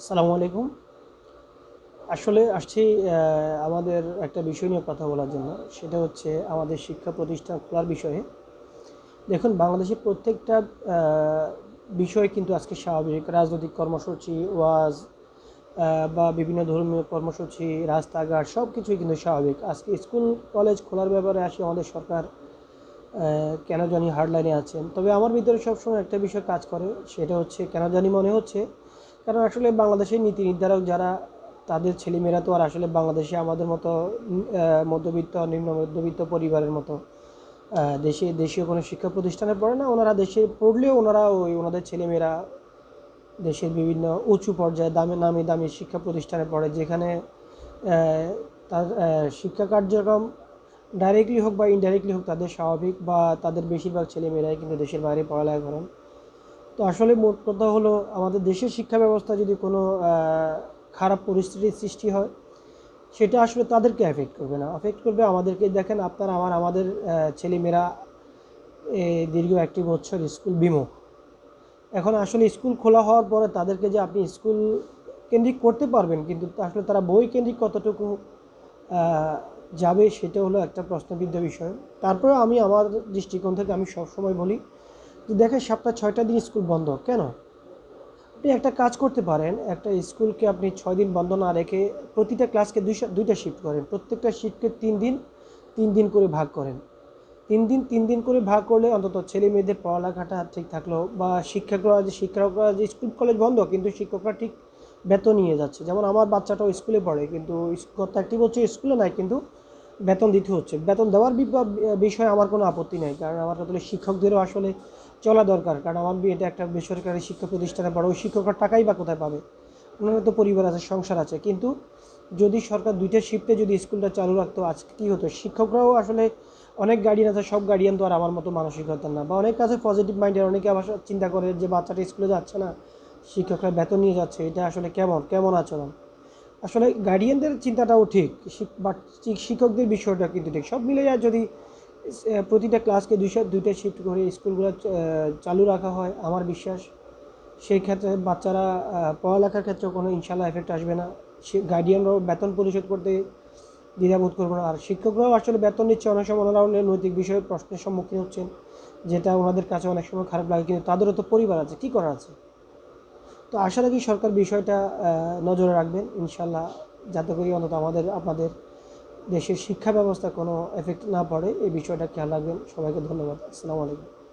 আসসালামু আলাইকুম। আসলে আসছি আমাদের একটা বিষয় নিয়ে কথা বলার জন্য। সেটা হচ্ছে আমাদের শিক্ষা প্রতিষ্ঠান খোলার বিষয়ে। দেখুন, বাংলাদেশের প্রত্যেকটা বিষয় কিন্তু আজকে স্বাভাবিক। রাজনৈতিক কর্মসূচি, ওয়াজ বা বিভিন্ন ধর্মীয় কর্মসূচি, রাস্তাঘাট সব কিছুই কিন্তু স্বাভাবিক। আজকে স্কুল, কলেজ খোলার ব্যাপারে আসি, আমাদের সরকার কেন জানি হার্ডলাইনে আছেন। তবে আমার ভিতরে সবসময় একটা বিষয় কাজ করে, সেটা হচ্ছে কেন জানি মনে হচ্ছে কারণ আসলে বাংলাদেশের নীতি নির্ধারক যারা, তাদের ছেলেমেয়েরা তো আর আসলে বাংলাদেশে আমাদের মতো মধ্যবিত্ত, নিম্ন মধ্যবিত্ত পরিবারের মতো দেশে, দেশীয় কোনো শিক্ষা প্রতিষ্ঠানে পড়ে না। ওনারা দেশে পড়লেও ওনারা ওই ওনাদের ছেলেমেয়েরা দেশের বিভিন্ন উঁচু পর্যায়ে দামি, নামি দামি শিক্ষা প্রতিষ্ঠানে পড়ে, যেখানে তার শিক্ষা কার্যক্রম ডাইরেক্টলি হোক বা ইনডাইরেক্টলি হোক তাদের স্বাভাবিক বা তাদের বেশিরভাগ ছেলেমেয়েরাই কিন্তু দেশের বাইরে পড়ালেখা করেন। তো আসলে মোট কথা হলো আমাদের দেশের শিক্ষা ব্যবস্থা যদি কোনো খারাপ পরিস্থিতির সৃষ্টি হয়, সেটা আসলে তাদেরকে এফেক্ট করবে না। এফেক্ট করবে আমাদেরকে, দেখেন আপনার আমার, আমাদের ছেলেমেয়েরা দীর্ঘ একটি বছর স্কুল বিমুখ এখন আসলে স্কুল খোলা হওয়ার পরে তাদেরকে যে আপনি স্কুল কেন্দ্রিক করতে পারবেন, কিন্তু আসলে তারা বই কেন্দ্রিক কতটুকু যাবে সেটা হলো একটা প্রশ্নবিদ্ধ বিষয়। তারপরে আমি আমার দৃষ্টিকোণ থেকে আমি সবসময় বলি যে দেখেন সপ্তাহ ছয়টা দিন স্কুল বন্ধ, কেন? আপনি একটা কাজ করতে পারেন, একটা স্কুলকে আপনি ছয় দিন বন্ধ না রেখে প্রতিটা ক্লাসকে দুইশো দুইটা শিফট করেন। প্রত্যেকটা শিফটকে তিন দিন তিন দিন করে ভাগ করেন। তিন দিন তিন দিন করে ভাগ করলে অন্তত ছেলে মেয়েদের পড়ালেখাটা ঠিক থাকল বা শিক্ষকরা যে শিক্ষকরা যে স্কুল, কলেজ বন্ধ, কিন্তু শিক্ষকরা ঠিক বেতন নিয়ে যাচ্ছে। যেমন আমার বাচ্চাটাও স্কুলে পড়ে, কিন্তু গত একটি বছর স্কুলে নাই, কিন্তু বেতন দিতে হচ্ছে। বেতন দেওয়ার বিষয়ে আমার কোনো আপত্তি নেই, কারণ আমার আসলে শিক্ষকদেরও আসলে চলা দরকার, কারণ আমার এটা একটা বেসরকারি শিক্ষা প্রতিষ্ঠানে পড়ে ওই শিক্ষকরা টাকাই বা কোথায় পাবে? ওনারও তো পরিবার আছে, সংসার আছে। কিন্তু যদি সরকার দুইটা শিফটে যদি স্কুলটা চালু রাখতো, আজকে কী হতো? শিক্ষকরাও আসলে অনেক গার্ডিয়ান আছে, সব গার্ডিয়ান তো আর আমার মতো মানসিকতা না। বা অনেক আছে পজিটিভ মাইন্ডের অনেকে আবার চিন্তা করে যে বাচ্চাটা স্কুলে যাচ্ছে না, শিক্ষকরা বেতন নিয়ে যাচ্ছে, এটা আসলে কেমন? কেমন আচরণ? আসলে গার্ডিয়ানদের চিন্তাটাও ঠিক বাট শিক্ষকদের বিষয়টা কিন্তু ঠিক। সব মিলে যায় যদি প্রতিটা ক্লাসকে দুইশো, দুইটা শিফট করে স্কুলগুলো চালু রাখা হয়, আমার বিশ্বাস। সেই ক্ষেত্রে বাচ্চারা পড়ালেখার ক্ষেত্রে কোনো ইনশাল্লাহ এফেক্ট আসবে না। গার্ডিয়ানরাও বেতন পরিশোধ করতে দ্বিধাবোধ করবে না। আর শিক্ষকরাও আসলে বেতন নিচ্ছে, অনেক সময় ওনারাও নৈতিক বিষয়ে প্রশ্নের সম্মুখীন হচ্ছেন, যেটা ওনাদের কাছে অনেক সময় খারাপ লাগে, কিন্তু তাদেরও তো পরিবার আছে, কী করার আছে? তো আশা রাখি সরকার বিষয়টা নজরে রাখবেন ইনশাল্লাহ যাতে করে অন্তত আমাদের, আপনাদের দেশের শিক্ষা ব্যবস্থা কোনো এফেক্ট না পড়ে, এই বিষয়টা খেয়াল রাখবেন। সবাইকে ধন্যবাদ। আসসালামু আলাইকুম।